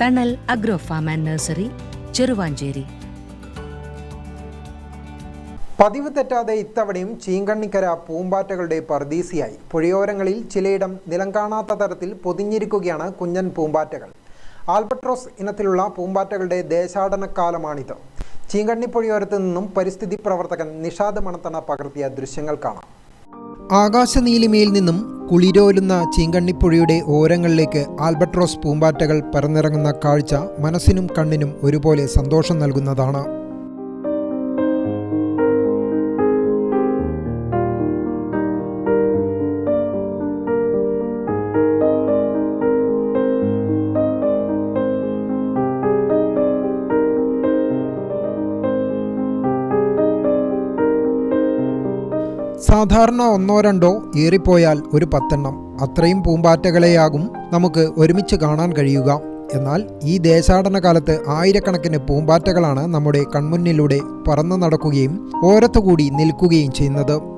Thanal agro farm and nursery Cheruvanchery പതിവ് തെറ്റാതെ ഇത്തവണയും ചീങ്കണ്ണിക്കര പൂമ്പാറ്റകളുടെ പർദീസിയായി. പുഴയോരങ്ങളിൽ ചിലയിടം നിലം കാണാത്ത തരത്തിൽ പൊതിഞ്ഞിരിക്കുകയാണ് കുഞ്ഞൻ പൂമ്പാറ്റകൾ. ആൽബട്രോസ് ഇനത്തിലുള്ള പൂമ്പാറ്റകളുടെ ദേശാടനക്കാലമാണിത്. ചീങ്കണ്ണിപ്പുഴയോരത്ത് നിന്നും പരിസ്ഥിതി പ്രവർത്തകൻ നിഷാദ് മണത്തണ പകർത്തിയ ദൃശ്യങ്ങൾ കാണാം. ആകാശനീലിമയിൽ നിന്നും കുളിരോലുന്ന ചീങ്കണ്ണിപ്പുഴയുടെ ഓരങ്ങളിലേക്ക് ആൽബട്രോസ് പൂമ്പാറ്റകൾ പറന്നിറങ്ങുന്ന കാഴ്ച മനസ്സിനും കണ്ണിനും ഒരുപോലെ സന്തോഷം നൽകുന്നതാണ്. സാധാരണ ഒന്നോ രണ്ടോ ഏറിപ്പോയാൽ ഒരു പത്തെണ്ണം. അത്രയും പൂമ്പാറ്റകളെയാകും നമുക്ക് ഒരുമിച്ച് കാണാൻ കഴിയുക. എന്നാൽ ഈ ദേശാടന കാലത്ത് ആയിരക്കണക്കിന് പൂമ്പാറ്റകളാണ് നമ്മുടെ കൺമുന്നിലൂടെ പറന്നു നടക്കുകയും ഓരത്തുകൂടി നിൽക്കുകയും ചെയ്യുന്നത്.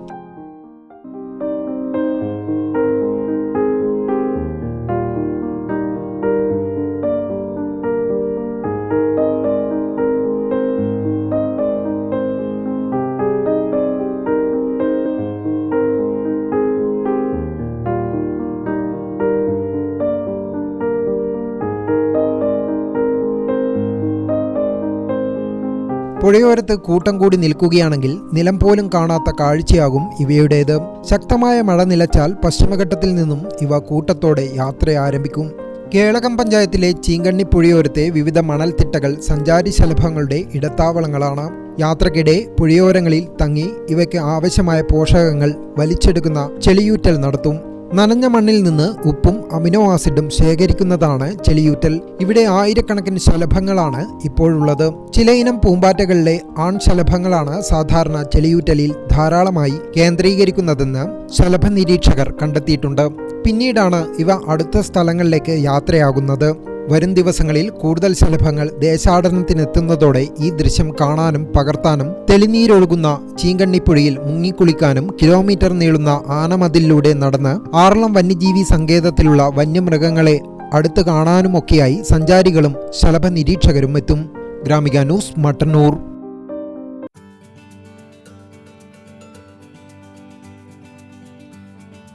പുഴയോരത്ത് കൂട്ടം കൂടി നിൽക്കുകയാണെങ്കിൽ നിലം പോലും കാണാത്ത കാഴ്ചയാകും ഇവയുടേത്. ശക്തമായ മഴ നിലച്ചാൽ പശ്ചിമഘട്ടത്തിൽ നിന്നും ഇവ കൂട്ടത്തോടെ യാത്ര ആരംഭിക്കും. കേളകം പഞ്ചായത്തിലെ ചീങ്കണ്ണി പുഴയോരത്തെ വിവിധ മണൽത്തിട്ടകൾ സഞ്ചാരി ശലഭങ്ങളുടെ ഇടത്താവളങ്ങളാണ്. യാത്രക്കിടെ പുഴയോരങ്ങളിൽ തങ്ങി ഇവയ്ക്ക് ആവശ്യമായ പോഷകങ്ങൾ വലിച്ചെടുക്കുന്ന ചെളിയൂറ്റൽ നടത്തും. നനഞ്ഞ മണ്ണിൽ നിന്ന് ഉപ്പും അമിനോ ആസിഡും ശേഖരിക്കുന്നതാണ് ചെളിയൂറ്റൽ. ഇവിടെ ആയിരക്കണക്കിന് ശലഭങ്ങളാണ് ഇപ്പോഴുള്ളത്. ചിലയിനം പൂമ്പാറ്റകളിലെ ആൺ ശലഭങ്ങളാണ് സാധാരണ ചെളിയൂറ്റലിൽ ധാരാളമായി കേന്ദ്രീകരിക്കുന്നതെന്ന് ശലഭ നിരീക്ഷകർ കണ്ടെത്തിയിട്ടുണ്ട്. പിന്നീടാണ് ഇവ അടുത്ത സ്ഥലങ്ങളിലേക്ക് യാത്രയാകുന്നത്. വരും ദിവസങ്ങളിൽ കൂടുതൽ ശലഭങ്ങൾ ദേശാടനത്തിനെത്തുന്നതോടെ ഈ ദൃശ്യം കാണാനും പകർത്താനും തെളിനീരൊഴുകുന്ന ചീങ്കണ്ണിപ്പുഴയിൽ മുങ്ങിക്കുളിക്കാനും കിലോമീറ്റർ നീളുന്ന ആനമതിലൂടെ നടന്ന് ആറളം വന്യജീവി സങ്കേതത്തിലുള്ള വന്യമൃഗങ്ങളെ അടുത്ത് കാണാനുമൊക്കെയായി സഞ്ചാരികളും ശലഭ നിരീക്ഷകരും എത്തും. Gramika news Mattannur.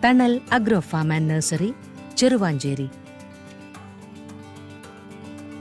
Thanal agro farm and nursery Cheruvanchery.